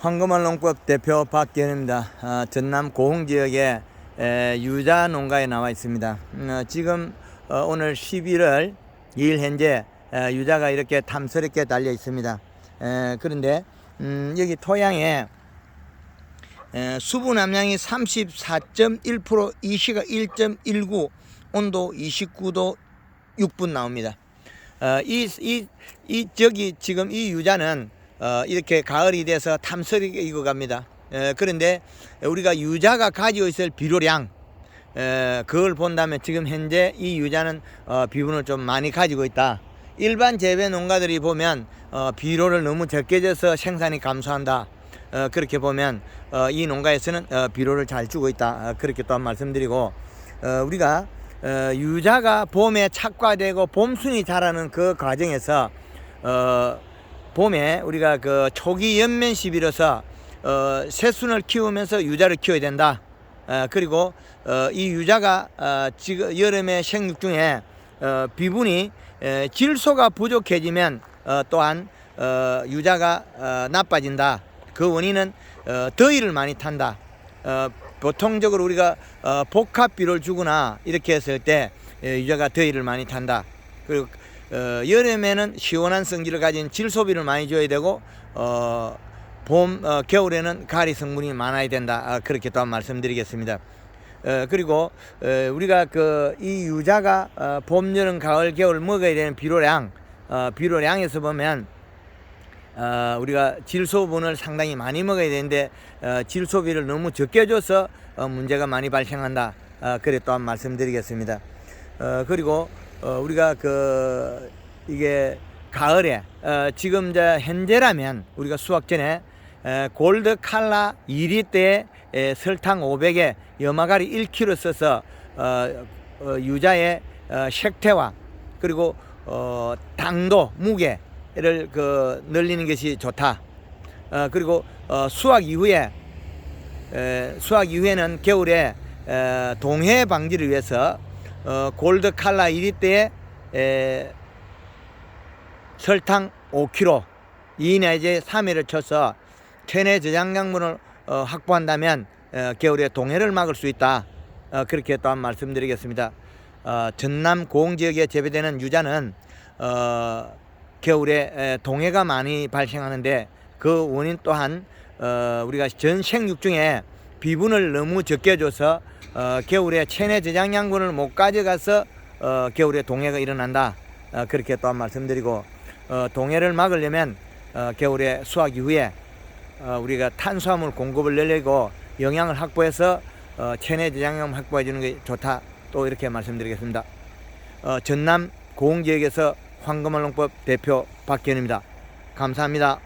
황금알 농법 대표 박기현입니다. 아, 전남 고흥 지역의 에, 유자 농가에 나와 있습니다. 음, 어, 지금 어, 오늘 11월 2일 현재 에, 유자가 이렇게 탐스럽게 달려 있습니다. 에, 그런데 음, 여기 토양에 에, 수분 함량이 34.1% 이시가 1.19 온도 29도 6분 나옵니다. 어, 이, 이, 이, 저기 지금 이 유자는 어, 이렇게 가을이 돼서 탐스럽게 익어갑니다. 에, 그런데 우리가 유자가 가지고 있을 비료량, 에, 그걸 본다면 지금 현재 이 유자는 어, 비분을 좀 많이 가지고 있다. 일반 재배 농가들이 보면 어, 비료를 너무 적게 줘서 생산이 감소한다. 어, 그렇게 보면 어, 이 농가에서는 어, 비료를 잘 주고 있다. 어, 그렇게 또한 말씀드리고 어, 우리가 어, 유자가 봄에 착과되고 봄순이 자라는 그 과정에서 어, 봄에 우리가 그 초기 연면 시비로서 어, 새순을 키우면서 유자를 키워야 된다. 어, 그리고 어, 이 유자가 어, 지금 여름에 생육 중에 어, 비분이 에, 질소가 부족해지면 어, 또한 어, 유자가 어, 나빠진다. 그 원인은 어, 더위를 많이 탄다. 어, 보통적으로 우리가 어, 복합비를 주거나 이렇게 했을 때 에, 유자가 더위를 많이 탄다. 그리고 어, 여름에는 시원한 성질을 가진 질소비를 많이 줘야 되고 어, 봄 어, 겨울에는 가리 성분이 많아야 된다. 아, 그렇게 또한 말씀드리겠습니다. 어, 그리고 어, 우리가 그 이 유자가 어, 봄, 여름, 가을, 겨울 먹어야 되는 비료량, 어, 비료량에서 보면 어, 우리가 질소분을 상당히 많이 먹어야 되는데 어, 질소비를 너무 적게 줘서 어, 문제가 많이 발생한다. 어, 그래 또한 말씀드리겠습니다. 어, 그리고 어, 우리가 그 이게 가을에 어, 지금 저 현재라면 우리가 수확 전에 에, 골드 칼라 2리터에 에, 설탕 500에 염화가리 1kg 써서 어, 어, 유자의 어, 색태와 그리고 어, 당도 무게를 그 늘리는 것이 좋다. 어, 그리고 어, 수확 이후에 에, 수확 이후에는 겨울에 에, 동해 방지를 위해서 어, 골드 칼라 1리터에 에, 설탕 5kg 2 내지 3일을 쳐서 체내 저장량분을 어, 확보한다면 어, 겨울에 동해를 막을 수 있다. 어, 그렇게 또한 말씀드리겠습니다. 어, 전남 고흥 지역에 재배되는 유자는 어, 겨울에 에, 동해가 많이 발생하는데 그 원인 또한 어, 우리가 전 생육 중에 비분을 너무 적게 줘서 어, 겨울에 체내 저장량분을 못 가져가서 어, 겨울에 동해가 일어난다. 어, 그렇게 또한 말씀드리고 어, 동해를 막으려면 어, 겨울에 수확 이후에 어, 우리가 탄수화물 공급을 늘리고 영양을 확보해서 어, 체내 저장량 확보해 주는 게 좋다. 또 이렇게 말씀드리겠습니다. 어, 전남 고흥 지역에서 황금알농법 대표 박기현입니다. 감사합니다.